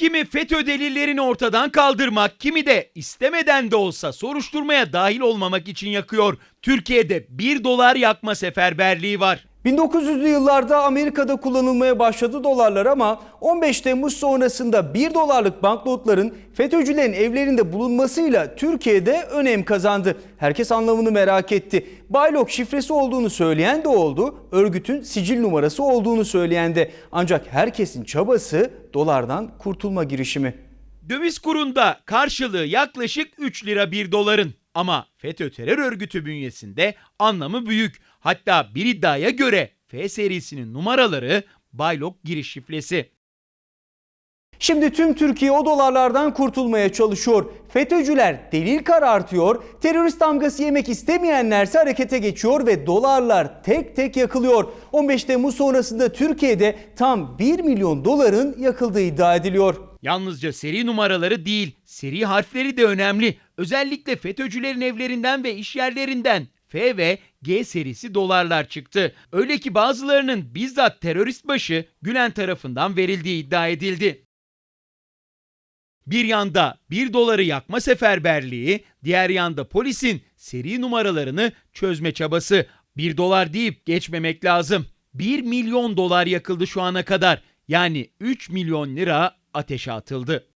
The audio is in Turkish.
Kimi FETÖ delillerini ortadan kaldırmak, kimi de istemeden de olsa soruşturmaya dahil olmamak için yakıyor. Türkiye'de 1 dolar yakma seferberliği var. 1900'lü yıllarda Amerika'da kullanılmaya başladı dolarlar ama 15 Temmuz sonrasında 1 dolarlık banknotların FETÖ'cülerin evlerinde bulunmasıyla Türkiye'de önem kazandı. Herkes anlamını merak etti. Baylok şifresi olduğunu söyleyen de oldu, örgütün sicil numarası olduğunu söyleyen de. Ancak herkesin çabası dolardan kurtulma girişimi. Döviz kurunda karşılığı yaklaşık 3 lira 1 doların. Ama FETÖ terör örgütü bünyesinde anlamı büyük. Hatta bir iddiaya göre F serisinin numaraları Baylok giriş şifresi. Şimdi tüm Türkiye o dolarlardan kurtulmaya çalışıyor. FETÖ'cüler delil karartıyor, terörist damgası yemek istemeyenlerse harekete geçiyor ve dolarlar tek tek yakılıyor. 15 Temmuz sonrasında Türkiye'de tam 1 milyon doların yakıldığı iddia ediliyor. Yalnızca seri numaraları değil, seri harfleri de önemli. Özellikle FETÖ'cülerin evlerinden ve iş yerlerinden F ve G serisi dolarlar çıktı. Öyle ki bazılarının bizzat terörist başı Gülen tarafından verildiği iddia edildi. Bir yanda 1 doları yakma seferberliği, diğer yanda polisin seri numaralarını çözme çabası. 1 dolar deyip geçmemek lazım. 1 milyon dolar yakıldı şu ana kadar. Yani 3 milyon lira ateşe atıldı.